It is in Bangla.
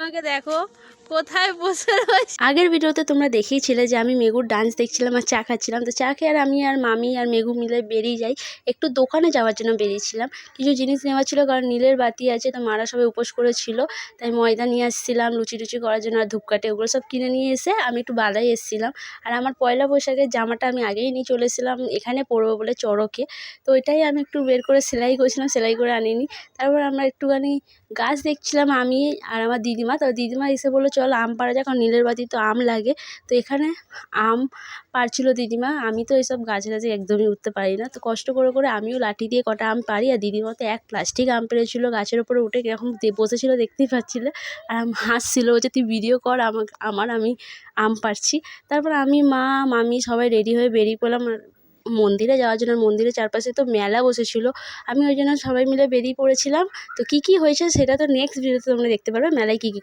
আমাকে দেখো কোথায় বসে রয়েছে? আগের ভিডিওতে তোমরা দেখিয়েছিলে যে আমি মেগুর ডান্স দেখছিলাম আর চা খাচ্ছিলাম। তো চা খেয়ে আর আমি আর মামি আর মেঘু মিলে বেরিয়ে যাই। একটু দোকানে যাওয়ার জন্য বেরিয়েছিলাম। কিছু জিনিস নেওয়ার ছিল কারণ নীলের বাতি আছে, তো মারা সবাই উপোস করেছিল। তাই ময়দা নিয়ে আসছিলাম লুচি টুচি করার জন্য আর ধূপকাঠি ওগুলো সব কিনে নিয়ে এসে আমি একটু বালাই এসেছিলাম। আর আমার পয়লা বৈশাখের জামাটা আমি আগেই নিয়ে চলে এসেছিলাম এখানে পরবো বলে চড়কে। তো ওইটাই আমি একটু বের করে সেলাই করেছিলাম, সেলাই করে আনিনি। তারপর আমরা একটুখানি গাছ দেখছিলাম আমি আর আমার দিদিমা। তো দিদিমা এসে বলল চল আম পাড়া যাক, কারণ নীলের বাতি তো আম লাগে। তো এখানে আম পাড়ছিল দিদিমা। আমি তো এইসব গাছে গাছে একদমই উঠতে পারি না। তো কষ্ট করে করে আমিও লাঠি দিয়ে কটা আম পারি আর দিদিমা তো এক প্লাস্টিক আম পেড়েছিল গাছের ওপরে উঠে কীরকম বসেছিল দেখতেই পাচ্ছিলে। আর আম হাসছিল, বলছে, তুই ভিডিও কর, আমাকে, আমার আমি আম পাড়ছি। তারপর আমি, মা, মামি সবাই রেডি হয়ে বেরিয়ে পড়লাম মন্দিরে। যাওয়ার জন্য মন্দিরের চারপাশে তো মেলা বসেছিল। আমি ওই জন্য সবাই মিলে বেরিয়ে পড়েছিলাম। তো কী কী হয়েছে সেটা তো নেক্সট ভিডিওতে তোমরা দেখতে পারবে। মেলায় কী কী